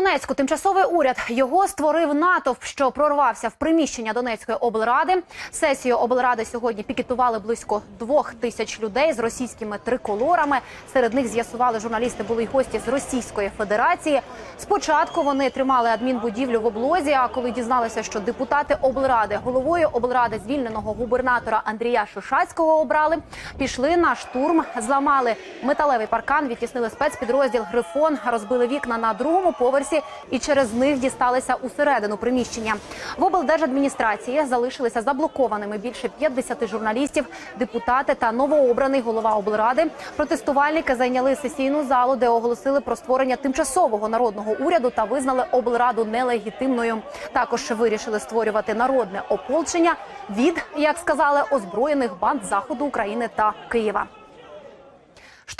Донецьку тимчасовий уряд його створив натовп, що прорвався в приміщення Донецької облради. Сесію облради сьогодні пікетували близько двох тисяч людей з російськими триколорами. Серед них з'ясували журналісти були й гості з Російської Федерації. Спочатку вони тримали адмінбудівлю в облозі. А коли дізналися, що депутати облради головою облради звільненого губернатора Андрія Шишацького обрали, пішли на штурм, зламали металевий паркан, відтіснили спецпідрозділ Грифон, розбили вікна на другому поверсі і через них дісталися усередину приміщення. В облдержадміністрації залишилися заблокованими більше 50 журналістів, депутати та новообраний голова облради. Протестувальники зайняли сесійну залу, де оголосили про створення тимчасового народного уряду та визнали облраду нелегітимною. Також вирішили створювати народне ополчення від, як сказали, озброєних банд заходу України та Києва.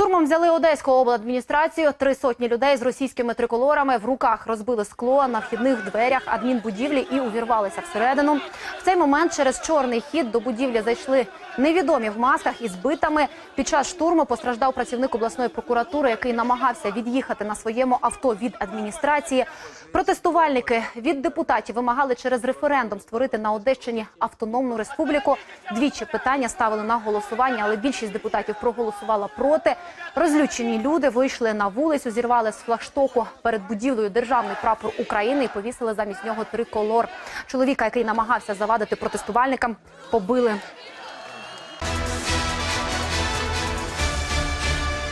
Штурмом взяли Одеську обладміністрацію. Три сотні людей з російськими триколорами в руках розбили скло на вхідних дверях адмінбудівлі і увірвалися всередину. В цей момент через чорний хід до будівлі зайшли невідомі в масках із битами. Під час штурму постраждав працівник обласної прокуратури, який намагався від'їхати на своєму авто від адміністрації. Протестувальники від депутатів вимагали через референдум створити на Одещині автономну республіку. Двічі питання ставили на голосування, але більшість депутатів проголосувала проти. Розлючені люди вийшли на вулицю, зірвали з флагштоку перед будівлею державний прапор України і повісили замість нього триколор. Чоловіка, який намагався завадити протестувальникам, побили.